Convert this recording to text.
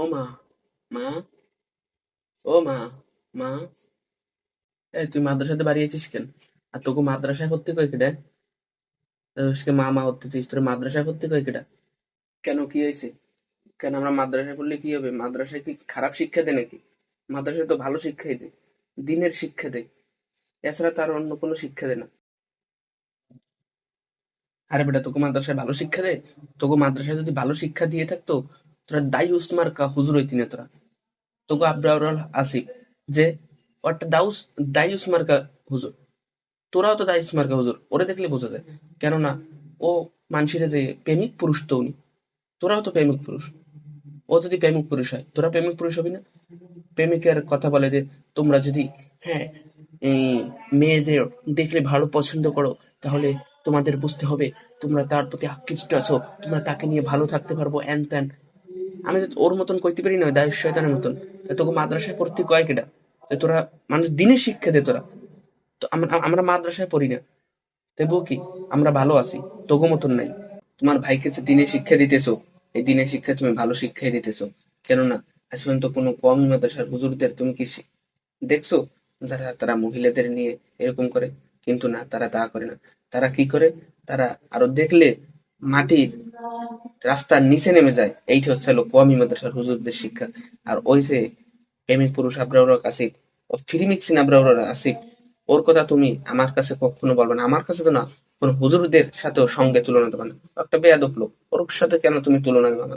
ও মা মা ও মা মা এই, তুই মাদ্রাসাতে বাড়ি আছিস কেন? আর তোকে মাদ্রাসায় ভর্তি করে কেডা সে মা মা হতেছিস, তোর মাদ্রাসায় ভর্তি করে কেডা কেন, কি হয়েছে? কেন আমরা মাদ্রাসায় পড়লে কি হবে? মাদ্রাসায় কি খারাপ শিক্ষা দেয় নাকি? মাদ্রাসায় তো ভালো শিক্ষাই দেয় দিনের শিক্ষা দেয় এছাড়া তার অন্য কোনো শিক্ষা দেয় না। আরে বেটা, তোকে মাদ্রাসায় ভালো শিক্ষা দেয় তোকে মাদ্রাসায় যদি ভালো শিক্ষা দিয়ে থাকতো তোরা দাই উসমার কা হুজুর হইতি না তোরা। তোকে আব্রাউল আসিফ যে ওটা দাউস দায়ুস মার্কা হুজুর। তোরাও তো দায়ুস মার্কা হুজুর, ওরে দেখলে বোঝা যায়। কেননা, ও মানুষের যে প্রেমিক পুরুষ তো উনি, তোরাও তো প্রেমিক পুরুষ। ও যদি প্রেমিক পুরুষ হয়, তোরা প্রেমিক পুরুষ হবি না? প্রেমিকের কথা বলে যে, তোমরা যদি হ্যাঁ মেয়েদের দেখলে ভালো পছন্দ করো, তাহলে তোমাদের বুঝতে হবে তোমরা তার প্রতি আকৃষ্ট আছো, তোমরা তাকে নিয়ে ভালো থাকতে পারব এন ত্যান আমি তো ওর মতন কইতে পারি না দায়ুস শয়তানের মতন। তোকে মাদ্রাসায় পড়তে কয় কেডা? যে তোরা মানুষ দিনের শিক্ষা দে তোরা। তো আমরা মাদ্রাসায় পড়ি না। তবুও কি? আমরা ভালো আছি, তোগো মতন নাই। তোমার ভাইকে দিনে শিক্ষা দিতেছো, এই দিনের শিক্ষা তুমি ভালো শিক্ষাই দিতেছো। কেননা, আজ পর্যন্ত কোনো কম মাদ্রাসার হুজুরদের তুমি কি দেখছ? যারা, তারা মহিলাদের নিয়ে এরকম করে, কিন্তু না, তারা তা করে না। তারা কি করে? তারা আরও দেখলে মাটির রাস্তার নিচে নেমে যায়। এইটি হচ্ছে কোয়ামি মাদ্রাসার হুজুরদের শিক্ষা। আর ওই যে প্রেমিক পুরুষ আব্রাহর আসিফ ও ফিরিমিক্সিন মিক্সিং আব্রাউর আসিফ ওর কথা তুমি আমার কাছে কখনো বলবে না। আমার কাছে তো না, কোন হুজুরদের সাথেও সঙ্গে তুলনা দেবে না। একটা বেয়াদব লোক, ওর সাথে কেন তুমি তুলনা দেবে